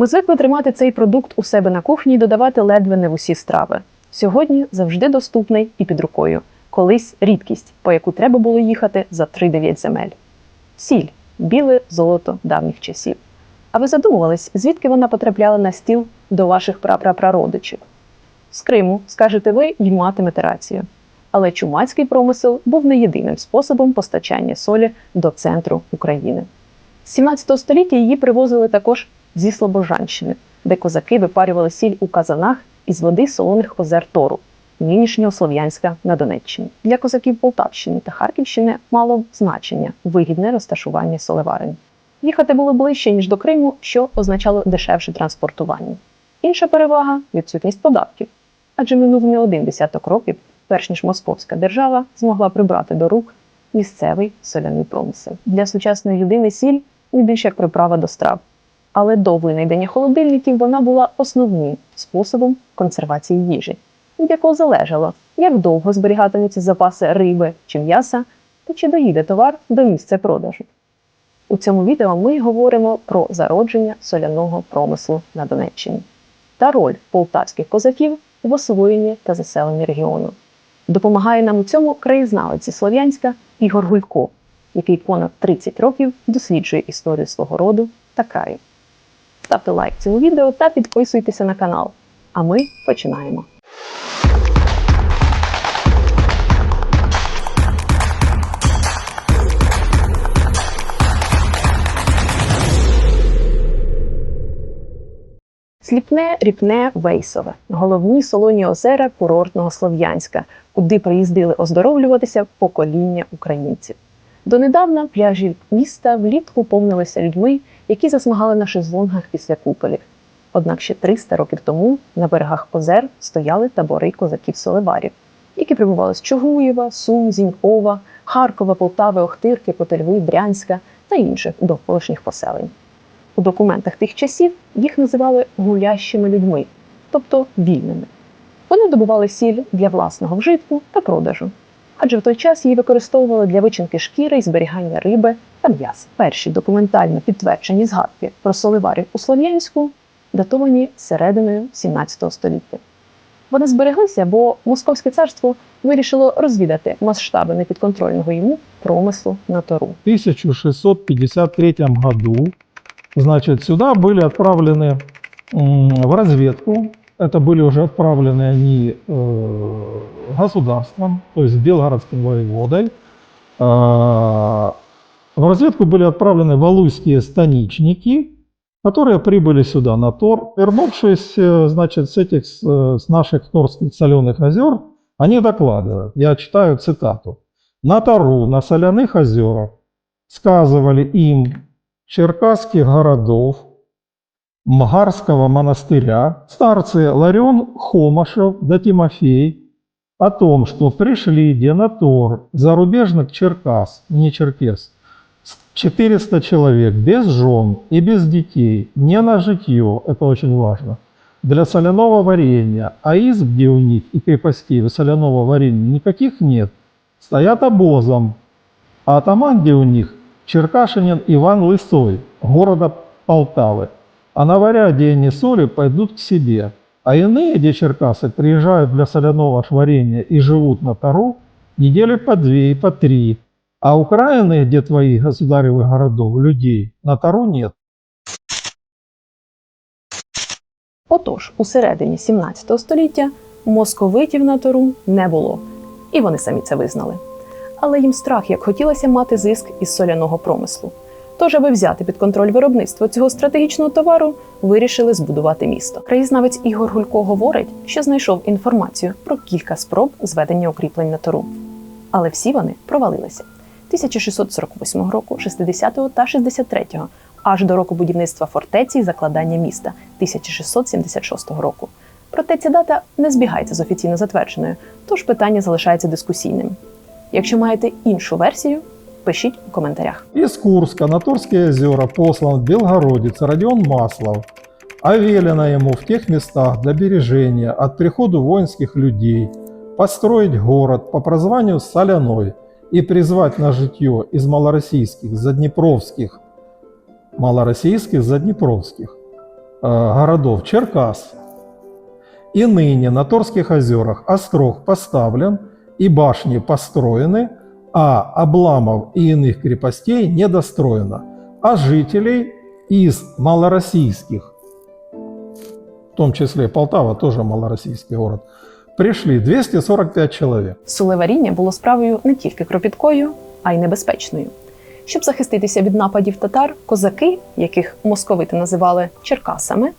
Ми звикли тримати цей продукт у себе на кухні і додавати ледве не в усі страви. Сьогодні завжди доступний і під рукою. Колись рідкість, по яку треба було їхати за 3-9 земель. Сіль біле золото давніх часів. А ви задумувались, звідки вона потрапляла на стіл до ваших прапрапрародичів? З Криму, скажете ви, й матимете рацію. Але чумацький промисел був не єдиним способом постачання солі до центру України. З 17 століття її привозили також зі Слобожанщини, де козаки випарювали сіль у казанах із води солоних озер Тору, нинішнього Слов'янська на Донеччині. Для козаків Полтавщини та Харківщини мало значення вигідне розташування солеварень. Їхати було ближче, ніж до Криму, що означало дешевше транспортування. Інша перевага відсутність податків, адже минув не один десяток років, перш ніж московська держава змогла прибрати до рук місцевий соляний промисел. Для сучасної людини сіль не більше як приправа до страв. Але до винайдення холодильників вона була основним способом консервації їжі, від якого залежало, як довго зберігатимуться запаси риби чи м'яса, та чи доїде товар до місця продажу. У цьому відео ми говоримо про зародження соляного промислу на Донеччині та роль полтавських козаків в освоєнні та заселенні регіону. Допомагає нам у цьому краєзнавець зі Слов'янська Ігор Гулько, який понад 30 років досліджує історію свого роду та краю. Ставте лайк цьому відео та підписуйтеся на канал. А ми починаємо. Сліпне, ріпне, вейсове головні солоні озера курортного Слов'янська, куди приїздили оздоровлюватися покоління українців. Донедавна пляжі міста влітку повнилися людьми, які засмагали на шезлонгах після куполів. Однак ще 300 років тому на берегах озер стояли табори козаків-соливарів, які прибували з Чугуєва, Сум, Зінькова, Харкова, Полтави, Охтирки, Котельви, Брянська та інших довколишніх поселень. У документах тих часів їх називали гулящими людьми, тобто вільними. Вони добували сіль для власного вжитку та продажу, адже в той час її використовували для вичинки шкіри і зберігання риби та м'яса. Перші документально підтверджені згадки про соливарів у Слов'янську датовані серединою 17 століття. Вони збереглися, бо Московське царство вирішило розвідати масштаби непідконтрольного йому промислу на Тору. В 1653 году, значит, сюда были отправлены в разведку. Это были уже отправлены они э, государством, то есть белгородским воеводой. А, В разведку были отправлены валуйские станичники, которые прибыли сюда на Тор. Вернувшись, э, значит, с этих, с, наших торских соленых озер, они докладывают, я читаю цитату. На Тару, на соляных озерах сказывали им черкасских городов, Мгарского монастыря, старцы Ларен Хомашев да Тимофей о том, что пришли Денатор зарубежных Черкас, не Черкес, 400 человек без жен и без детей, не на житье, это очень важно, для соляного варенья, а изб, где у них и крепостей соляного варенья никаких нет, стоят обозом, а атаман, где у них, Черкашинин Иван Лысой, города Полтавы. А на варяде они соли пойдут к себе. А иные, где черкасы, приезжают для соляного шварения и живут на Тару недели по две и по три. А украины, где твои государевых городов, людей, на Тару нет. Отож, у середині 17 століття московитів на Тору не було, і вони самі це визнали. Але їм страх, як хотілося мати зиск із соляного промислу. Тож, аби взяти під контроль виробництво цього стратегічного товару, вирішили збудувати місто. Краєзнавець Ігор Гулько говорить, що знайшов інформацію про кілька спроб зведення укріплень на Тору. Але всі вони провалилися 1648 року, 60-го та 63-го, аж до року будівництва фортеці і закладання міста 1676 року. Проте ця дата не збігається з офіційно затвердженою, тож питання залишається дискусійним. Якщо маєте іншу версію, пишіть у коментарях. Из Курска на Турские озера послан Белгородец Родион Маслов. А велено ему в тех местах для бережения от приходу воинских людей построить город по прозванию Соляной и призвать на житье из малороссийских, заднепровских, малороссийских, заднепровских, городов Черкас. И ныне на Торских озерах острог поставлен и башни построены, а обламов и иных крепостей недостроено, а жителей из малороссийских, в том числе Полтава, тоже малороссийский город, пришли 245 человек. Солеваріння було справою не тільки кропіткою, а й небезпечною. Щоб захиститися від нападів татар, козаки, яких московити називали черкасами,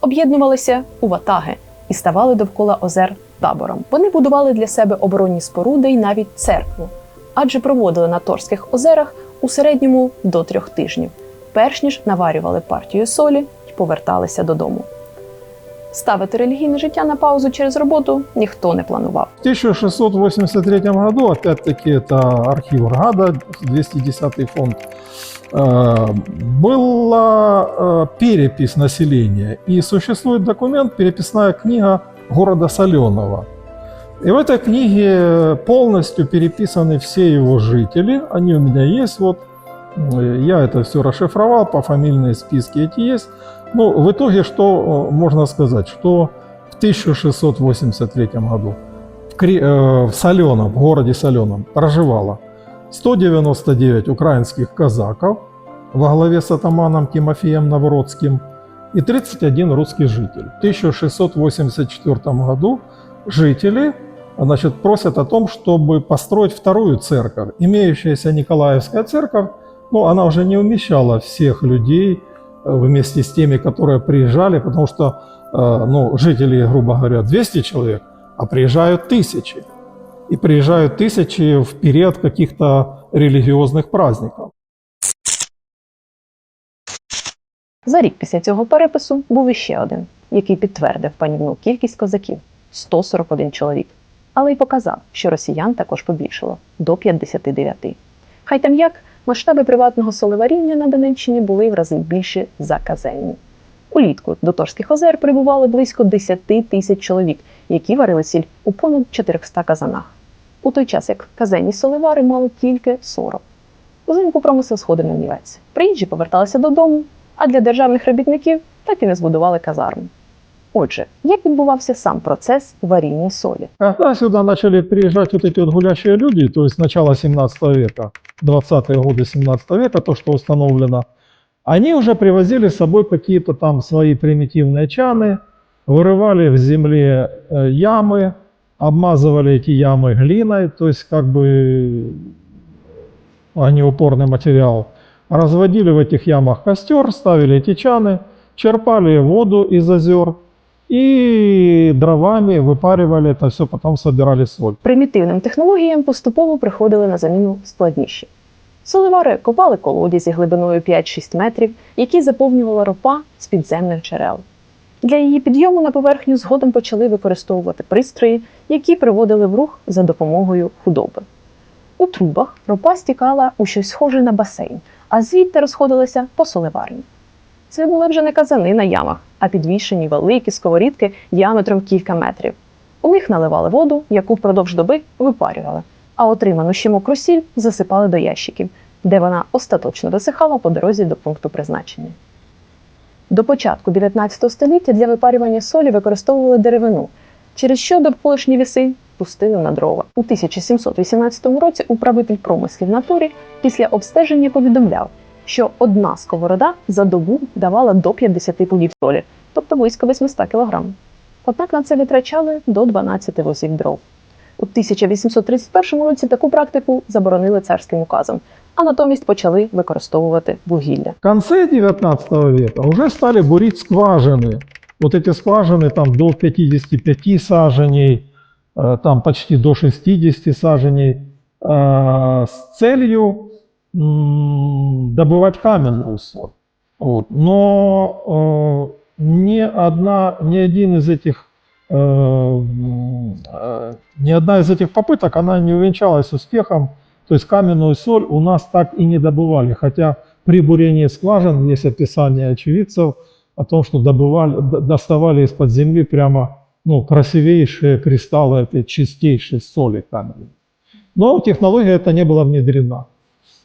об'єднувалися у ватаги і ставали довкола озер табором. Вони будували для себе оборонні споруди і навіть церкву, адже проводили на Торських озерах у середньому до трьох тижнів, перш ніж наварювали партію солі і поверталися додому. Ставити релігійне життя на паузу через роботу ніхто не планував. В 1683 году, опять-таки это архив РГАДа, 210 фонд, э, была э, перепись населения. И существует документ, переписная книга города Соленого. И в этой книге полностью переписаны все его жители. Они у меня есть. Вот Э, я это все расшифровал, пофамильные списки эти есть. Ну, в итоге, что э, можно сказать, что в 1683 году в, Кри- э, в Соленом, в городе Соленом проживало 199 украинских казаков во главе с атаманом Тимофеем Новродским и 31 русский житель. В 1684 году жители значит, просят о том, чтобы построить вторую церковь. Имеющаяся Николаевская церковь, ну, она уже не умещала всех людей э, вместе с теми, которые приезжали, потому что э, ну, жители, грубо говоря, 200 человек, а приезжают тысячи. И приезжают тысячи в период каких-то религиозных праздников. За рік після цього перепису був іще один, який підтвердив панівну кількість козаків 141 чоловік, але й показав, що росіян також побільшало до 59. Хай там як масштаби приватного солеваріння на Донеччині були в рази більші за казенні. Улітку до Торських озер прибували близько 10 тисяч чоловік, які варили сіль у понад 400 казанах. У той час як казенні солевари мали тільки 40. Узимку промисел сходив на нівець. Приїжджі поверталися додому, а для державних робітників так і не збудували казарму. Отже, як відбувався сам процес варіння солі? Когда сюда начали приезжать вот эти вот гулящие люди, то есть начало 17 века, 20-е годы 17 века, то, что установлено, они уже привозили с собой какие-то там свои примитивные чаны, вырывали в земле э, ямы, обмазывали эти ямы глиной, то есть как бы они упорный материал, разводили в этих ямах костер, ставили эти чаны, черпали воду из озер и дровами выпаривали это все, потом собирали соль. Примітивним технологіям поступово приходили на заміну складніші. Соливари копали колодязі глибиною 5-6 метрів, які заповнювала ропа з підземних джерел. Для її підйому на поверхню згодом почали використовувати пристрої, які приводили в рух за допомогою худоби. У трубах ропа стікала у щось схоже на басейн, а звідти розходилася по соливарні. Це були вже не казани на ямах, а підвішені великі сковорідки діаметром кілька метрів. У них наливали воду, яку впродовж доби випарювали, а отриману ще мокру сіль засипали до ящиків, де вона остаточно досихала по дорозі до пункту призначення. До початку 19 століття для випарювання солі використовували деревину, через що довколишні віси пустили на дрова. У 1718 році управитель промислів на турі після обстеження повідомляв, що одна сковорода за добу давала до 50 пудів солі, тобто близько 800 кг. Однак на це витрачали до 12 возів дров. У 1831 році таку практику заборонили царським указом, а натомість почали використовувати вугілля. В конце 19 века уже стали бурить скважины. Вот эти скважины там до 55 саженей, э, там почти до 60 саженей, э, с целью м, добывать каменную соль. Вот. Но э, ни, одна, ни один из этих э, э, ни одна из этих попыток, она не увенчалась успехом. То есть каменную соль у нас так и не добывали, хотя при бурении скважин есть описание очевидцев о том, что добывали, доставали из-под земли прямо ну, красивейшие кристаллы этой чистейшей соли каменной. Но технология эта не была внедрена.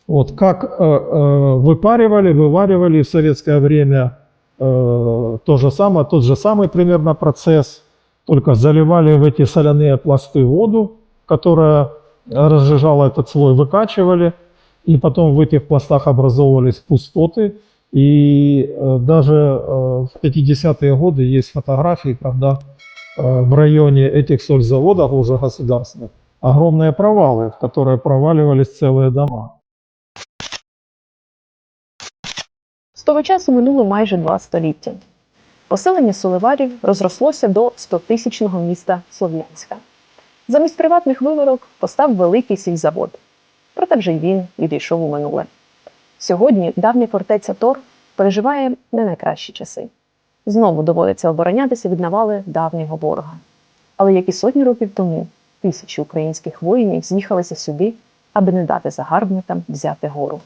Вот, как э, э, выпаривали, вываривали в советское время э, то же самое, тот же самый примерно процесс, только заливали в эти соляные пласты воду, которая разжижала этот слой, выкачивали, и потом в этих пластах образовывались пустоты. И э, даже э, в 50-е годы есть фотографии, когда э, в районе этих сользаводов уже государственных огромные провалы, в которые проваливались целые дома. З того часу минуло майже два століття. Поселення Соливарів розрослося до 100-тисячного міста Слов'янська. Замість приватних виварок постав великий сільзавод. Проте вже й він відійшов у минуле. Сьогодні давня фортеця Тор переживає не найкращі часи. Знову доводиться оборонятися від навали давнього ворога. Але як і сотні років тому, тисячі українських воїнів з'їхалися сюди, аби не дати загарбникам взяти гору.